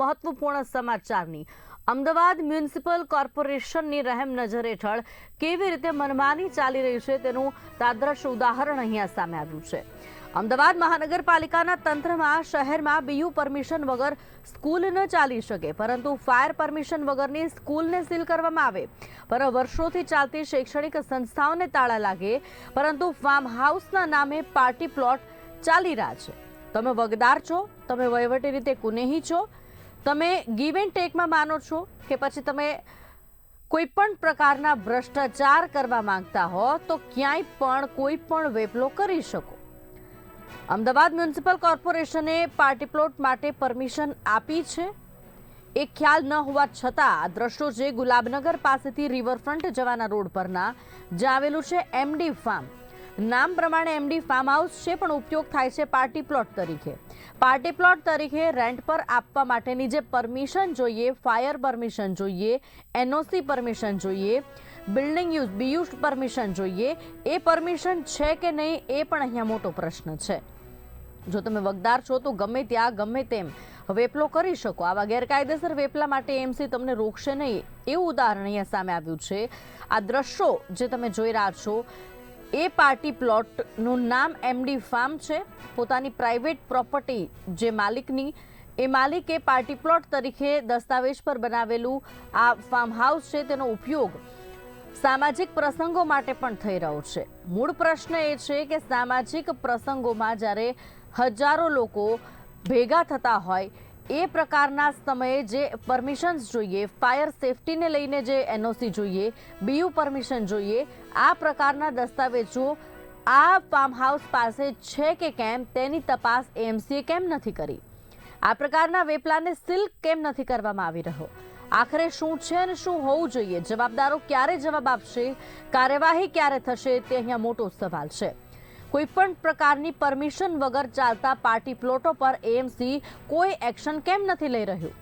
મહત્વપૂર્ણ સમાચારની. અમદાવાદ મ્યુનિસિપલ કોર્પોરેશનની રહેમ નજર હેઠળ કેવી રીતે મનમાની ચાલી રહી છે તેનું તાદ્રશ ઉદાહરણ અહીંયા સામે આવ્યું છે. અમદાવાદ મહાનગરપાલિકાના તંત્રમાં શહેરમાં બીયુ પરમિશન વગર સ્કૂલ ન ચાલી શકે, પરંતુ ફાયર પરમિશન વગરની સ્કૂલને સીલ કરવામાં આવે. પર વર્ષોથી ચાલતી શૈક્ષણિક સંસ્થાઓને તાળા લાગે, પરંતુ ફાર્મ હાઉસના નામે પાર્ટી પ્લોટ ચાલી રહ્યા છે. તમે વગદાર છો, તમે વહીવટી રીતે કુનેહી છો તમે ગીવ એન્ડ ટેકમાં માનો છો કે પછી તમે કોઈ પણ પ્રકારના ભ્રષ્ટાચાર કરવા માંગતા હો, તો ક્યાંય પણ કોઈ પણ વેપલો કરી શકો. અમદાવાદ મ્યુનિસિપલ કોર્પોરેશને પાર્ટી પ્લોટ માટે પરમિશન આપી છે. એ ખ્યાલ ન હોવા છતાં આ દ્રશ્યો છે ગુલાબનગર પાસેથી રિવરફ્રન્ટ જવાના રોડ પરના, જ્યાં આવેલું છે એમડી ફાર્મ નામ પ્રમાણે એમડી ફાર્મ હાઉસ છે, પણ ઉપયોગ થાય છે પાર્ટી પ્લોટ તરીકે. પાર્ટી પ્લોટ તરીકે રેન્ટ પર આપવા માટેની જે પરમિશન જોઈએ ફાયર પરમિશન જોઈએ એનઓસી પરમિશન જોઈએ બિલ્ડિંગ યુઝ બીયુઝ પરમિશન જોઈએ, એ પરમિશન છે કે નહીં, એ પણ અહીંયા મોટો પ્રશ્ન છે. જો તમે વગદાર છો તો ગમે ત્યાં, ગમે તેમ વેપલો કરી શકો. આવા ગેરકાયદેસર વેપલા માટે એમસી તમને રોકશે નહીં. એવું ઉદાહરણ અહીંયા સામે આવ્યું છે. આ દ્રશ્યો જે તમે જોઈ રહ્યા છો એ પાર્ટી પ્લોટનું નામ એમડી ફાર્મ છે. પોતાની પ્રાઇવેટ પ્રોપર્ટી જે માલિકની, એ માલિકે પાર્ટી પ્લોટ તરીકે દસ્તાવેજ પર બનાવેલું આ ફાર્મ હાઉસ છે. તેનો ઉપયોગ સામાજિક પ્રસંગો માટે પણ થઈ રહ્યો છે. મૂળ પ્રશ્ન એ છે કે સામાજિક પ્રસંગોમાં જ્યારે હજારો લોકો ભેગા થતા હોય એ પ્રકારના સમયે જે પરમિશન્સ જોઈએ ફાયર સેફટીને લઈને જે એનઓસી જોઈએ બીયુ પરમિશન જોઈએ, આ પ્રકારના દસ્તાવેજો આ ફાર્મ હાઉસ પાસે છે કે કેમ, તેની તપાસ એએમસીએ કેમ નથી કરી? આ પ્રકારના વેપલાને સીલ કેમ નથી કરવામાં આવી રહ્યો? આખરે શું છે અને શું હોવું જોઈએ? જવાબદારો ક્યારે જવાબ આપશે? કાર્યવાહી ક્યારે થશે? તે અહીંયા મોટો સવાલ છે. કોઈ પણ પ્રકારની પરમિશન વગર ચાલતા પાર્ટી પ્લોટો પર એએમસી કોઈ એક્શન કેમ નથી લઈ રહ્યું?